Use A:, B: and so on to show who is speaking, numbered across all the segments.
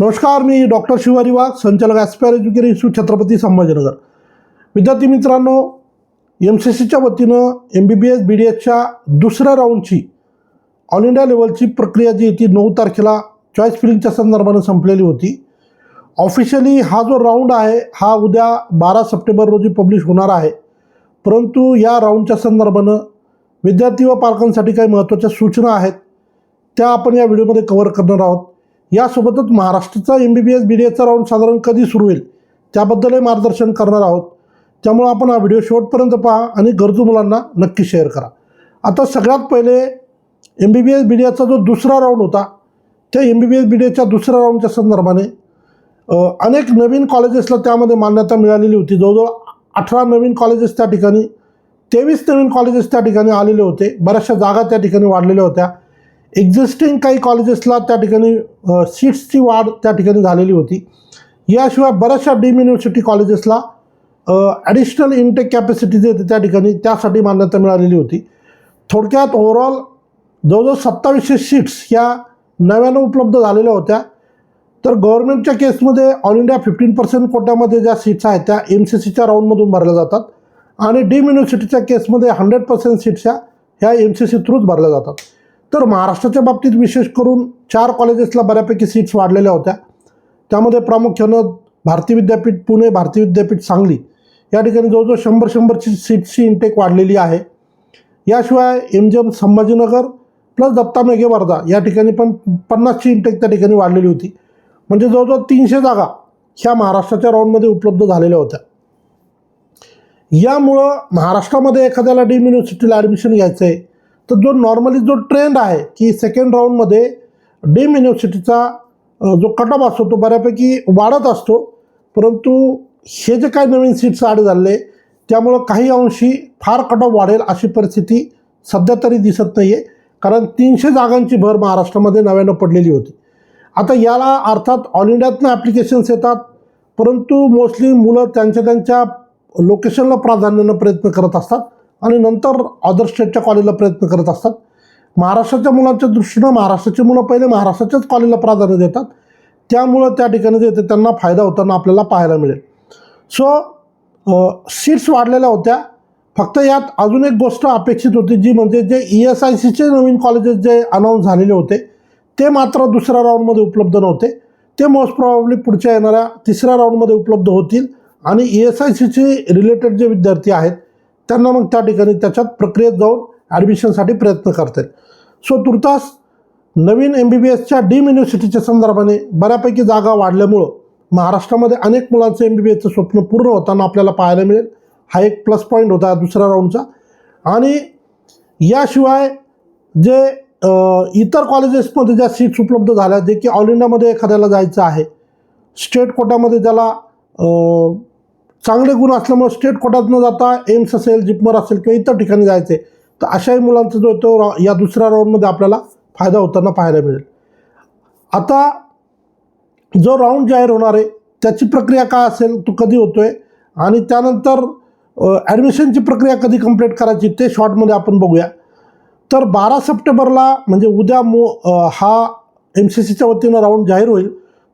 A: नमस्कार मी डॉक्टर शिवारी वाघ संचालक aspire education institute Chhatrapati Sambhajinagar. विद्यार्थी मित्रांनो एम सी सीच्या वतीनं M B B S B D एसच्या दुसऱ्या राऊंडची ऑल इंडिया लेवलची प्रक्रिया जी ती नऊ तारखेला चॉईस फिलिंगच्या संदर्भानं संपलेली होती. ऑफिशियली हा जो राऊंड आहे हा उद्या बारा सप्टेंबर रोजी पब्लिश होणार आहे. परंतु या राऊंडच्या संदर्भानं विद्यार्थी व पालकांसाठी काही महत्त्वाच्या सूचना आहेत त्या आपण या व्हिडिओमध्ये कव्हर करणार आहोत. यासोबतच महाराष्ट्राचा M B B S B D एचा राऊंड साधारण कधी सुरू होईल त्याबद्दलही मार्गदर्शन करणार आहोत. त्यामुळं आपण हा व्हिडिओ शेवटपर्यंत पहा आणि गरजू मुलांना नक्की शेअर करा. आता सगळ्यात पहिले M B B S B D एचा जो दुसरा राऊंड होता त्या M B B S B D एसच्या दुसऱ्या राऊंडच्या संदर्भाने अनेक नवीन कॉलेजेसला त्यामध्ये मान्यता मिळालेली होती. जवळजवळ अठरा नवीन कॉलेजेस त्या ठिकाणी तेवीस नवीन कॉलेजेस त्या ठिकाणी आलेले होते. बऱ्याचशा जागा त्या ठिकाणी वाढलेल्या होत्या. एक्झिस्टिंग काही कॉलेजेसला त्या ठिकाणी सीट्सची वाढ त्या ठिकाणी झालेली होती. याशिवाय बऱ्याचशा डीम युनिव्हर्सिटी कॉलेजेसला ॲडिशनल इनटेक कॅपॅसिटी जे होती त्या ठिकाणी त्यासाठी मान्यता मिळालेली होती. थोडक्यात ओव्हरऑल जवळजवळ सत्तावीसशे सीट्स या नव्यानं उपलब्ध झालेल्या होत्या. तर गव्हर्नमेंटच्या केसमध्ये ऑल इंडिया फिफ्टीन पर्सेंट कोट्यामध्ये ज्या सीट्स आहेत त्या एम सी सीच्या राऊंडमधून भरल्या जातात. आणि डीम युनिव्हर्सिटीच्या केसमध्ये हंड्रेड पर्सेंट सीट्स ह्या ह्या एम सी सी थ्रूच भरल्या जातात. तर महाराष्ट्राच्या बाबतीत विशेष करून चार कॉलेजेसला बऱ्यापैकी सीट्स वाढलेल्या होत्या. त्यामध्ये प्रामुख्यानं भारती विद्यापीठ पुणे भारती विद्यापीठ सांगली या ठिकाणी जवळजवळ शंभर शंभरची सीट्सची इंटेक वाढलेली आहे. याशिवाय M G M Sambhajinagar plus Datta Meghe Wardha या ठिकाणी पण पन्नासची इंटेक त्या ठिकाणी वाढलेली होती. म्हणजे जवळजवळ तीनशे जागा ह्या महाराष्ट्राच्या राऊंडमध्ये उपलब्ध झालेल्या होत्या. यामुळं महाराष्ट्रामध्ये एखाद्याला डीम युनिव्हर्सिटीला ॲडमिशन घ्यायचं आहे तर जो नॉर्मली जो ट्रेंड आहे की सेकंड राऊंडमध्ये डीम युनिव्हर्सिटीचा जो कट ऑफ असतो तो बऱ्यापैकी वाढत असतो. परंतु हे जे काही नवीन सीट्स ॲड झाले त्यामुळं काही अंशी फार कट ऑफ वाढेल अशी परिस्थिती सध्या तरी दिसत नाही आहे कारण तीनशे जागांची भर महाराष्ट्रामध्ये नव्यानं पडलेली होती. आता याला अर्थात ऑल इंडियातनं ॲप्लिकेशन्स येतात परंतु मोस्टली मुलं त्यांच्या त्यांच्या लोकेशनला प्राधान्यानं प्रयत्न करत असतात. आणि नंतर अदर स्टेटच्या कॉलेजला प्रयत्न करत असतात. महाराष्ट्राच्या मुलांच्या दृष्टीनं महाराष्ट्राची मुलं पहिले महाराष्ट्राच्याच कॉलेजला प्राधान्य देतात. त्यामुळं त्या ठिकाणी जे येते त्यांना फायदा होताना आपल्याला पाहायला मिळेल. सो सीट्स वाढलेल्या होत्या. फक्त यात अजून एक गोष्ट अपेक्षित होती जी म्हणजे जे ई एस आय सीचे नवीन कॉलेजेस जे अनाऊन्स झालेले होते ते मात्र दुसऱ्या राऊंडमध्ये उपलब्ध नव्हते. ते मोस्ट प्रॉब्ली पुढच्या येणाऱ्या तिसऱ्या राऊंडमध्ये उपलब्ध होतील. आणि ई एस आय सीचे रिलेटेड जे विद्यार्थी आहेत त्यांना मग त्या ठिकाणी त्याच्यात प्रक्रियेत जाऊन ॲडमिशनसाठी प्रयत्न करतील सो तुर्तास नवीन एम बी बी एसच्या डीम युनिव्हर्सिटीच्या संदर्भाने बऱ्यापैकी जागा वाढल्यामुळं महाराष्ट्रामध्ये अनेक मुलांचं एम बी बी एसचं स्वप्न पूर्ण होताना आपल्याला पाहायला मिळेल. हा एक प्लस पॉईंट होता दुसऱ्या राऊंडचा आणि याशिवाय जे इतर कॉलेजेसमध्ये ज्या सीट्स उपलब्ध झाल्या जे की ऑल इंडियामध्ये एखाद्याला जायचं आहे स्टेट कोटामध्ये ज्याला चांगले गुण असल्यामुळे स्टेट कोटात न जाता एम्स असेल जिपमर असेल किंवा इतर ठिकाणी जायचे तर अशाही मुलांचा जो तो या दुसऱ्या राऊंडमध्ये आपल्याला फायदा होताना पाहायला मिळेल. आता जो राऊंड जाहीर होणार आहे त्याची प्रक्रिया काय असेल तो कधी होतो आहे आणि त्यानंतर ॲडमिशनची प्रक्रिया कधी कंप्लीट करायची ते शॉर्टमध्ये आपण बघूया. तर बारा सप्टेंबरला म्हणजे उद्या मो हा एम सी सीच्या वतीनं राऊंड जाहीर होईल.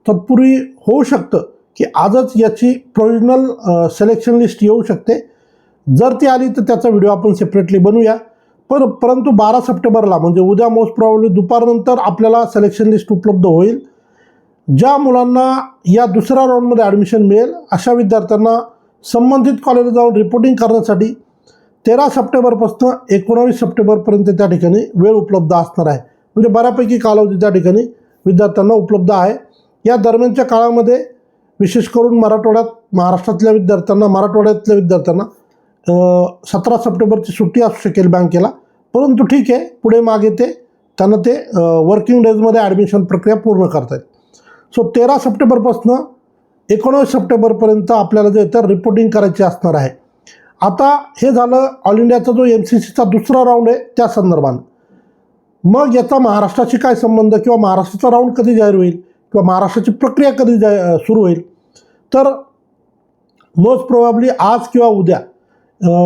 A: तत्पूर्वी होऊ शकतं की आजच याची प्रोविजनल सिलेक्शन लिस्ट येऊ शकते. जर ती आली तर त्याचा व्हिडिओ आपण सेपरेटली बनवूया. पण परंतु बारा सप्टेंबरला म्हणजे उद्या मोस्ट प्रॉब्ली दुपारनंतर आपल्याला सिलेक्शन लिस्ट उपलब्ध होईल. ज्या मुलांना या दुसऱ्या राऊंडमध्ये ॲडमिशन मिळेल अशा विद्यार्थ्यांना संबंधित कॉलेज जाऊन रिपोर्टिंग करण्यासाठी तेरा सप्टेंबरपासून एकोणावीस सप्टेंबरपर्यंत त्या ठिकाणी वेळ उपलब्ध असणार आहे. म्हणजे बऱ्यापैकी कालावधी त्या ठिकाणी विद्यार्थ्यांना उपलब्ध आहे. या दरम्यानच्या काळामध्ये विशेष करून मराठवाड्यात महाराष्ट्रातल्या विद्यार्थ्यांना मराठवाड्यातल्या विद्यार्थ्यांना सतरा सप्टेंबरची सुट्टी असू शकेल बँकेला. परंतु ठीक आहे पुढे मागे ते त्यांना ते वर्किंग डेजमध्ये ॲडमिशन प्रक्रिया पूर्ण करतायत. सो तेरा सप्टेंबरपासून एकोणावीस सप्टेंबरपर्यंत आपल्याला जे तर रिपोर्टिंग करायची असणार आहे. आता हे झालं ऑल इंडियाचा जो एम सी सीचा दुसरा राऊंड आहे त्या संदर्भानं. मग याचा महाराष्ट्राशी काय संबंध किंवा महाराष्ट्राचा राऊंड कधी जाहीर होईल? किंवा महाराष्ट्राची प्रक्रिया कधी जा सुरू होईल? तर मोस्ट प्रोबॅबली आज किंवा उद्या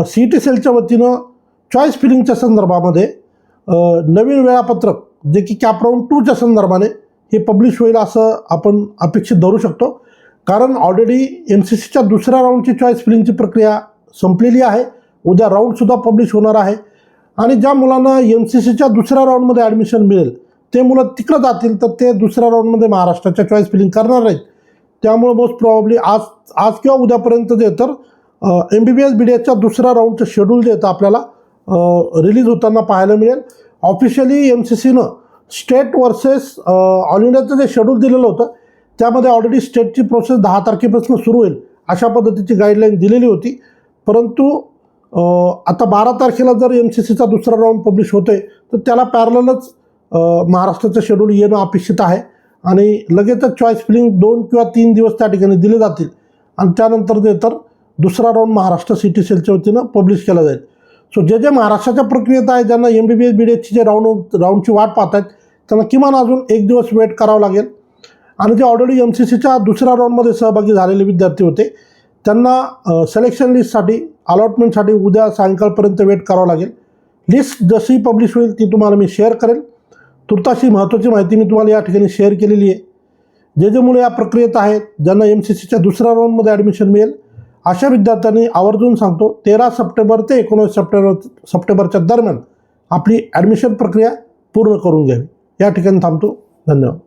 A: सी टी सेलच्या वतीनं चॉईस फिलिंगच्या संदर्भामध्ये नवीन वेळापत्रक जे की कॅप राऊंड टूच्या संदर्भाने हे पब्लिश होईल असं आपण अपेक्षित धरू शकतो. कारण ऑलरेडी एम सी सीच्या दुसऱ्या राऊंडची चॉईस फिलिंगची प्रक्रिया संपलेली आहे. उद्या राऊंडसुद्धा पब्लिश होणार आहे. आणि ज्या मुलांना एम सी सीच्या दुसऱ्या राऊंडमध्ये ॲडमिशन मिळेल ते मुलं तिकडं जातील तर ते दुसऱ्या राऊंडमध्ये महाराष्ट्राच्या चॉईस फिलिंग करणार नाहीत त्यामुळे मोस्ट प्रॉब्ली आज आज किंवा उद्यापर्यंत जे तर M B B S B D एसच्या दुसऱ्या राऊंडचं शेड्यूल जे तर आपल्याला रिलीज होताना पाहायला मिळेल. ऑफिशियली एम सी सीनं स्टेट वर्सेस ऑल इंडियाचं जे शेड्यूल दिलेलं होतं त्यामध्ये ऑलरेडी स्टेटची प्रोसेस दहा तारखेपासून सुरू होईल अशा पद्धतीची गाईडलाईन दिलेली होती. परंतु आता बारा तारखेला जर एम सी सीचा दुसरा राऊंड पब्लिश होतोय तर त्याला पॅरलच महाराष्ट्राचं शेड्यूल येणं अपेक्षित आहे. आणि लगेचच चॉईस फिलिंग दोन किंवा तीन दिवस त्या ठिकाणी दिले जातील. आणि त्यानंतर ते तर दुसरा राऊंड महाराष्ट्र सिटी सेलच्या वतीनं पब्लिश केला जाईल. सो जे जे महाराष्ट्राच्या प्रक्रियेत आहे ज्यांना M B B S B D एसची जे राऊंड राऊंडची वाट पाहत आहेत त्यांना किमान अजून एक दिवस वेट करावं लागेल. आणि जे ऑलरेडी एम सी सीच्या दुसऱ्या राऊंडमध्ये सहभागी झालेले विद्यार्थी होते त्यांना सिलेक्शन लिस्टसाठी अलॉटमेंटसाठी उद्या सायंकाळपर्यंत वेट करावं लागेल. लिस्ट जशी पब्लिश होईल ती तुम्हाला मी शेअर करेल. तुर्ताशी महत्त्वाची माहिती मी तुम्हाला या ठिकाणी शेअर केलेली आहे. जे जे मुलं या प्रक्रियेत आहेत ज्यांना एम सी सीच्या दुसऱ्या राऊंडमध्ये ॲडमिशन मिळेल अशा विद्यार्थ्यांनी आवर्जून सांगतो तेरा सप्टेंबर ते एकोणीस सप्टेंबर सप्टेंबरच्या दरम्यान आपली ॲडमिशन प्रक्रिया पूर्ण करून घ्यावी. या ठिकाणी थांबतो. धन्यवाद.